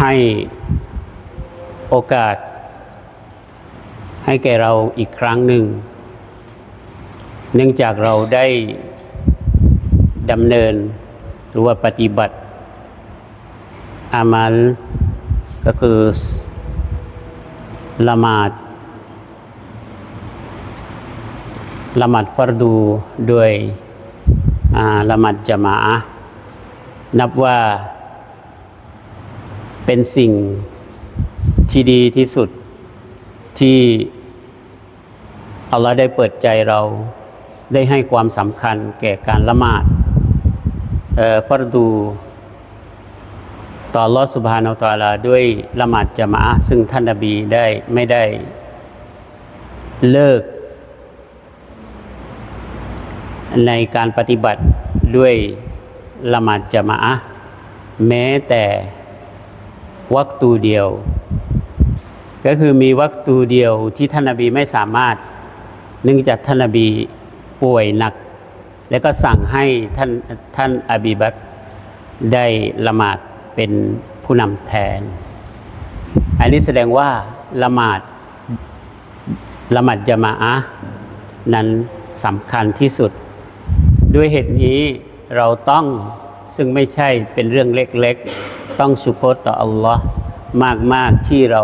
ให้โอกาส ให้แก่เราอีกครั้งหนึ่ง เนื่องจากเราได้ดำเนินหรือว่าปฏิบัติ อามัล ก็คือละหมาดละหมาดฟัรดูด้วยละหมาดจมะอะนับว่าเป็นสิ่งที่ดีที่สุดที่อัลลอฮ์ได้เปิดใจเราได้ให้ความสำคัญแก่การละหมาดฟัรดู ต่ออัลอสุบฮานาอัลตอาลาด้วยละหมาดจามะซึ่งท่านนบีได้ไม่ได้เลิก ในการปฏิบัติด้วยละหมาดจามะแม้แต่วักตูเดียว ก็คือมีวักตูเดียวที่ท่านนบีไม่สามารถเนื่องจากท่านนบีป่วยหนัก แล้วก็สั่งให้ท่านท่านอบีบักได้ละหมาด เป็นผู้นำแทน อันนี้แสดงว่าละหมาดละหมาดจามะอะนั้นสำคัญที่สุด ด้วยเหตุนี้เราต้องซึ่งไม่ใช่เป็นเรื่องเล็กๆ ต้องสุโคตต่ออัลลอฮ์มาก ๆ ที่เรา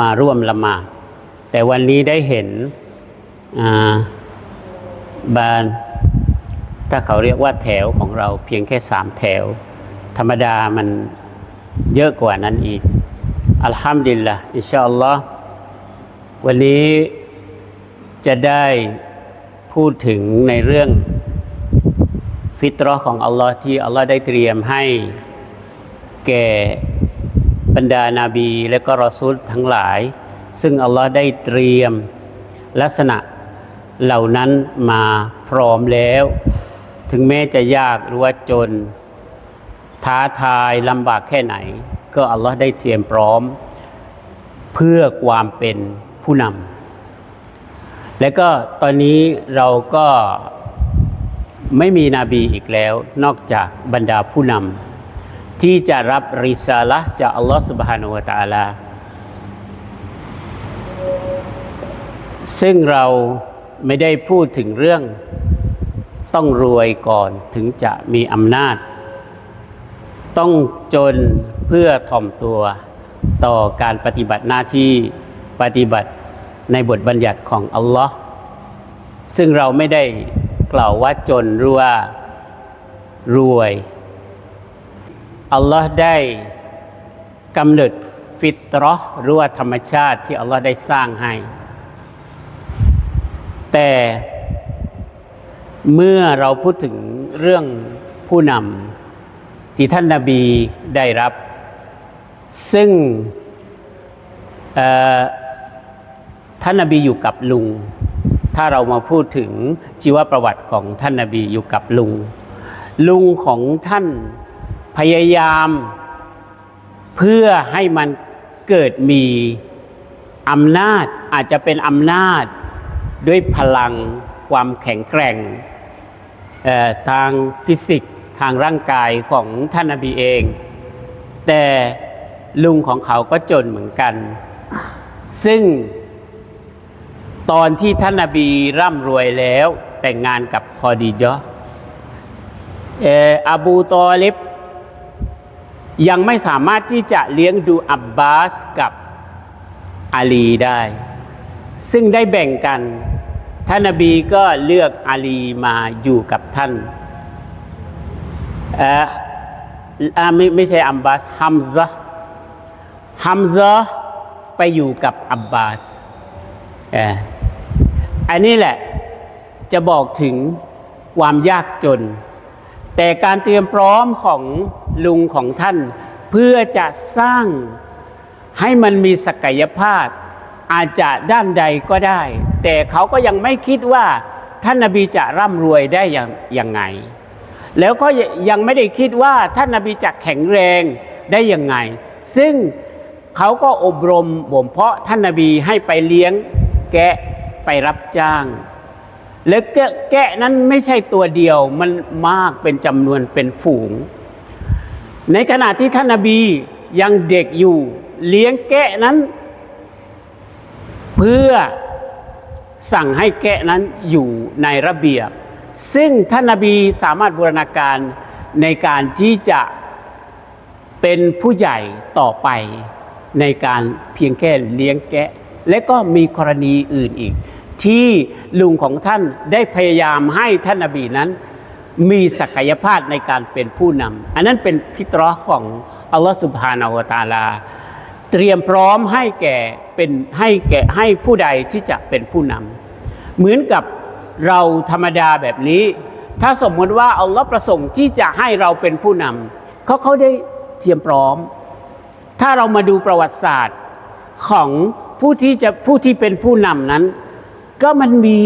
มาร่วมละหมาด แต่วันนี้ได้เห็นอ่าบานถ้าเขาเรียกว่าแถวของเราเพียงแค่สามแถว ธรรมดามันเยอะกว่านั้นอีก อัลฮัมดุลิลละอินชาอัลลอฮ์วันนี้จะได้พูดถึงในเรื่องฟิตรอของอัลลอฮ์ที่อัลลอฮ์ได้เตรียมให้แก่บรรดานาบีและก็รอซูลทั้งหลาย ซึ่งอัลลอฮ์ได้เตรียมลักษณะเหล่านั้นมาพร้อมแล้ว ถึงแม้จะยากหรือว่าจน ท้าทายลำบากแค่ไหน ก็อัลลอฮ์ได้เตรียมพร้อม เพื่อความเป็นผู้นำและก็ตอนนี้เราก็ไม่มีนบีอีกแล้ว นอกจากบรรดาผู้นำที่จะรับริซาละห์จากอัลลอฮ์ سبحانه และ تعالى ซึ่งเราไม่ได้พูดถึงเรื่องต้องรวยก่อนถึงจะมีอำนาจ ต้องจนเพื่อถ่อมตัวต่อการปฏิบัติหน้าที่ปฏิบัติในบทบัญญัติของอัลลอฮ์ซึ่งเราไม่ได้กล่าวว่าจนหรือว่ารวย อัลลอฮ์ได้กำเนิดฟิตรอห์หรือว่าธรรมชาติที่อัลลอฮ์ได้สร้างให้ แต่เมื่อเราพูดถึงเรื่องผู้นำ ที่ท่านนาบีได้รับ ซึ่งท่านนาบีอยู่กับลุง ถ้าเรามาพูดถึงชีวประวัติของท่านนาบีอยู่กับลุง ลุงของท่านพยายามเพื่อให้มันเกิดมีอำนาจอาจจะเป็นอำนาจด้วยพลังความแข็งแกร่งทางฟิสิกส์ ทางร่างกายของท่านนบีเอง แต่ลุงของเขาก็จนเหมือนกัน ซึ่งตอนที่ท่านนบีร่ำรวยแล้วแต่งงานกับคอดีจอเอ่ออบูตอลิบยังไม่สามารถที่จะเลี้ยงดูอับบาสกับอาลีได้ ซึ่งได้แบ่งกัน ท่านนบีก็เลือกอาลีมาอยู่กับท่าน ไม่ไม่ใช่อับบาสฮัมซะฮัมซะไปอยู่กับอับบาสอันนี้แหละจะบอกถึงความยากจน แต่การเตรียมพร้อมของลุงของท่าน เพื่อจะสร้างให้มันมีศักยภาพ อาจจะด้านใดก็ได้ แต่เขาก็ยังไม่คิดว่าท่านนาบีจะร่ำรวยได้อย่างยังไง แล้วก็ยังไม่ได้คิดว่าท่านนาบีจะแข็งแรงได้ยังไง ซึ่งเขาก็อบรมบ่มเพาะท่านนาบีให้ไปเลี้ยงแกะไปรับจ้าง และแกะแกะนั้นไม่ใช่ตัวเดียวมันมากเป็นจำนวนเป็นฝูง ในขณะที่ท่านนาบียังเด็กอยู่ เลี้ยงแกะนั้น เพื่อสั่งให้แกะนั้นอยู่ในระเบียบ ซึ่งท่านนาบีสามารถบูรณาการในการที่จะเป็นผู้ใหญ่ต่อไปในการเพียงแค่เลี้ยงแกะ และก็มีกรณีอื่นอีก ที่ลุงของท่านได้พยายามให้ท่านนาบีนั้น มีศักยภาพในการเป็นผู้นำอันนั้นเป็นพิตรอของอัลลอฮฺสุบฮานาวะตาลา เตรียมพร้อมให้แก่เป็นให้แก่ให้ผู้ใดที่จะเป็นผู้นำเหมือนกับ เราธรรมดาแบบนี้ ถ้าสมมติว่าอัลลอฮ์ประสงค์ที่จะให้เราเป็นผู้นำเขาเขาได้เตรียมพร้อม ถ้าเรามาดูประวัติศาสตร์ของผู้ที่จะผู้ที่เป็นผู้นำนั้น ก็มันมี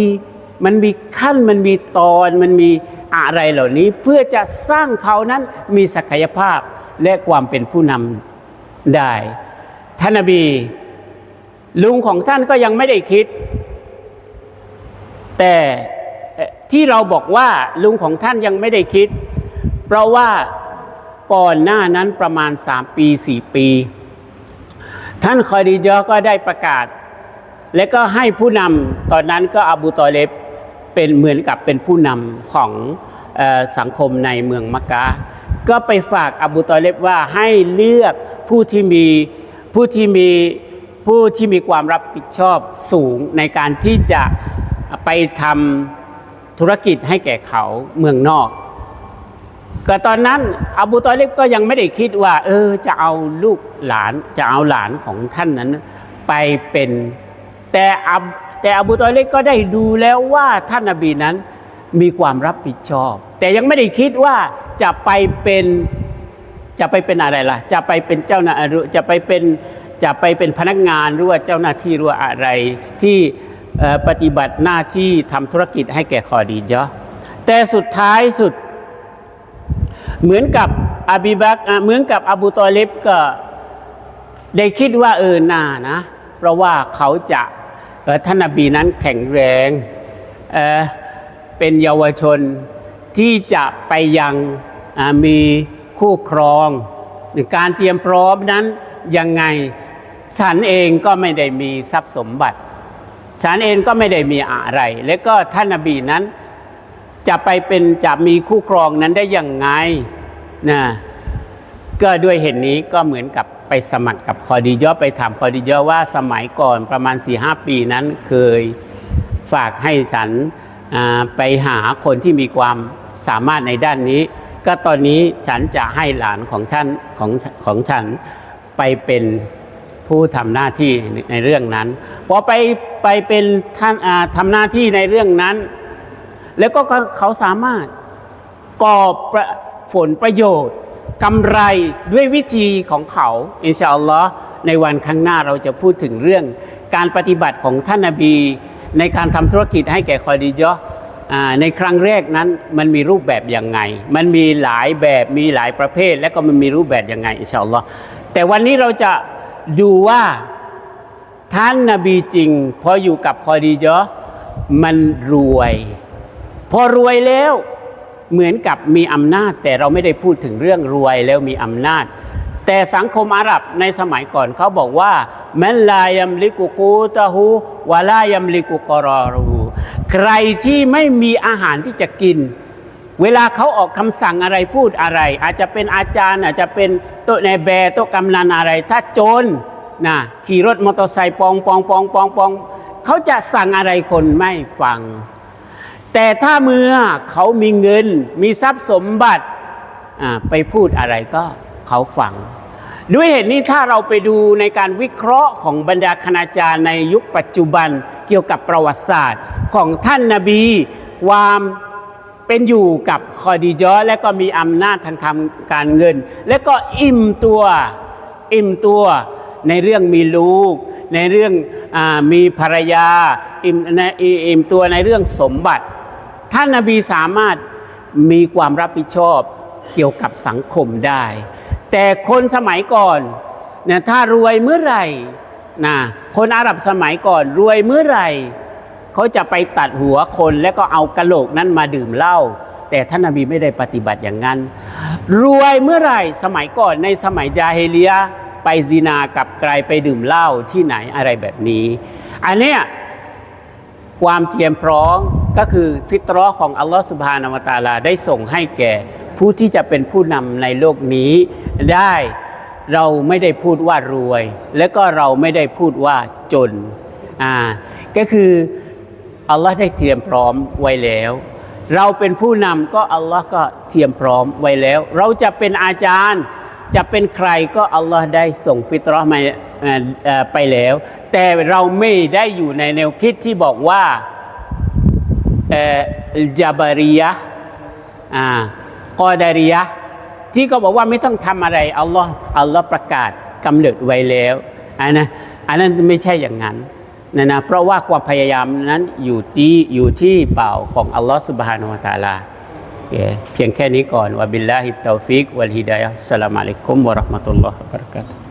มันมีขั้นมันมีตอนมันมีอะไรเหล่านี้เพื่อจะสร้างเขานั้นมีศักยภาพและความเป็นผู้นำได้ท่านนบีลุงของท่านก็ยังไม่ได้คิด แต่ที่เราบอกว่าลุงของท่านยังไม่ได้คิด เพราะว่าก่อนหน้านั้นประมาณสามปีสี่ปี ท่านคอยดีเยอก็ได้ประกาศ และก็ให้ผู้นำตอนนั้นก็อบูตอเลบเป็นเหมือนกับเป็นผู้นำของออสังคมในเมืองมักกะก็ไปฝากอบูตอเลบว่าให้เลือกผู้ที่มีผู้ที่มีผู้ที่มีความรับผิดชอบสูงในการที่จะ ไปทำธุรกิจให้แก่เขาเมืองนอก ก็ตอนนั้นอบูตอเลบก็ยังไม่ได้คิดว่า เออจะเอาลูกหลานจะเอาหลานของท่านนั้น ไปเป็นแต่อับแต่อบูตอเลบก็ได้ดูแล้วว่าท่านนบีนั้นมีความรับผิดชอบ แต่ยังไม่ได้คิดว่าจะไปเป็นจะไปเป็นอะไรล่ะ จะไปเป็นเจ้าหน้าจะไปเป็นจะไปเป็นพนักงานหรือว่าเจ้าหน้าที่หรือว่าอะไรที่ ปฏิบัติหน้าที่ทำธุรกิจให้แก่คอดีจอแต่สุดท้ายสุด เหมือนกับอบีบักเหมือนกับอบูตอเลบก็ได้คิดว่าเออน่านะ เพราะว่าเขาจะท่านนบีนั้นแข็งแรงเเป็นเยาวชนที่จะไปยังมีคู่ครองการเตรียมพร้อมนั้นยังไงฉันเองก็ไม่ได้มีทรัพย์สมบัติ ฉันเองก็ไม่ได้มีอะไร และก็ท่านนบีนั้น จะไปเป็นจะมีคู่ครองนั้นได้ยังไงนะก็ด้วยเหตุนนี้ก็เหมือนกับไปสมัครกับคอดียอไปถามคอดียอว่าสมัยก่อนประมาณ4ีหปีนั้นเคยฝากให้ฉันไปหาคนที่มีความสามารถในด้านนี้ ก็ตอนนี้ฉันจะให้หลานของฉันของของฉันไปเป็น ผู้ทำหน้าที่ในเรื่องนั้นพอไปไปเป็นท่านอ่าทำหน้าที่ในเรื่องนั้น แล้วก็เขาสามารถก่อผลประโยชน์กำไรด้วยวิธีของเขาอินชาอัลลอฮ์ในวันข้างหน้าเราจะพูดถึงเรื่องการปฏิบัติของท่านนาบีในการทำธุรกิจให้แก่คอดีจอในครั้งแรกนั้นมันมีรูปแบบยังไง มันมีหลายแบบมีหลายประเภท และก็มันมีรูปแบบยังไงอินชาอัลลอฮ์แต่วันนี้เราจะ ดูว่าท่านนาบีจริง พออยู่กับคอดีจอะมันรวย พอรวยแล้วเหมือนกับมีอำนาจ แต่เราไม่ได้พูดถึงเรื่องรวยแล้วมีอำนาจ แต่สังคมอาหรับในสมัยก่อนเขาบอกว่ามันลายัมลิกุกูตะฮูวะลายัมลิกุกรอรูใครที่ไม่มีอาหารที่จะกิน เวลาเขาออกคำสั่งอะไรพูดอะไร อาจจะเป็นอาจารย์อาจจะเป็นโต๊ะในแบร์โต๊ะกำนันอะไร ถ้าโจรนะขี่รถมอเตอร์ไซค์ปองปองปองปองปองเขาจะสั่งอะไรคนไม่ฟัง แต่ถ้าเมื่อเขามีเงินมีทรัพย์สมบัติอ่าไปพูดอะไรก็เขาฟัง ด้วยเหตุนี้ถ้าเราไปดูในการวิเคราะห์ของบรรดาคณาจารย์ในยุคปัจจุบันเกี่ยวกับประวัติศาสตร์ของท่านนาบี ความ เป็นอยู่กับคอดีจอและก็มีอำนาจทางการเงิน และก็อิ่มตัวอิ่มตัวในเรื่องมีลูก ในเรื่องอมีภรรยาอิ่มในอิ่มตัวในเรื่องสมบัติ ท่านนาบีสามารถมีความรับผิดชอบเกี่ยวกับสังคมได้ แต่คนสมัยก่อนเนี่ยถ้ารวยเมื่อไหร่นะคนอาหรับสมัยก่อนรวยเมื่อไหร่ เขาจะไปตัดหัวคนแล้วก็เอากระโหลกนั้นมาดื่มเหล้าแต่ท่านนบีไม่ได้ปฏิบัติอย่างนั้น รวยเมื่อไหร่สมัยก่อนในสมัยจาเฮเลียไปซินากับใครไปดื่มเหล้าที่ไหนอะไรแบบนี้ อันเนี้ยความเตรียมพร้อมก็คือฟิตรอของอัลลอฮฺสุบฮานาวะตาลาได้ส่งให้แก่ผู้ที่จะเป็นผู้นำในโลกนี้ได้เราไม่ได้พูดว่ารวย และก็เราไม่ได้พูดว่าจนอ่าก็คือ อัลลอฮ์ได้เตรียมพร้อมไว้แล้ว เราเป็นผู้นำก็อัลลอฮ์ก็เตรียมพร้อมไว้แล้ว เราจะเป็นอาจารย์จะเป็นใครก็อัลลอฮ์ได้ส่งฟิตรอมาไปแล้ว แต่เราไม่ได้อยู่ในแนวคิดที่บอกว่าเจาบารียะห์อ่ากอดารียะที่เขาบอกว่าไม่ต้องทำอะไรอัลลอฮ์อัลลอฮ์ประกาศกำเนิดไว้แล้วอันนะอันนั้นไม่ใช่อย่างนั้น นะนะเพราะว่าความพยายามนั้นอยู่ที่อยู่ที่เป่าของอัลลอฮฺสุบฮานุวะตาลาเเพียงแค่นี้ก่อนวะบิลลาฮิตตอฟิกวัลฮิดายะสลามอะลัยกุมวะราะห์มะตุลลอฮฺบะเราะกาตุ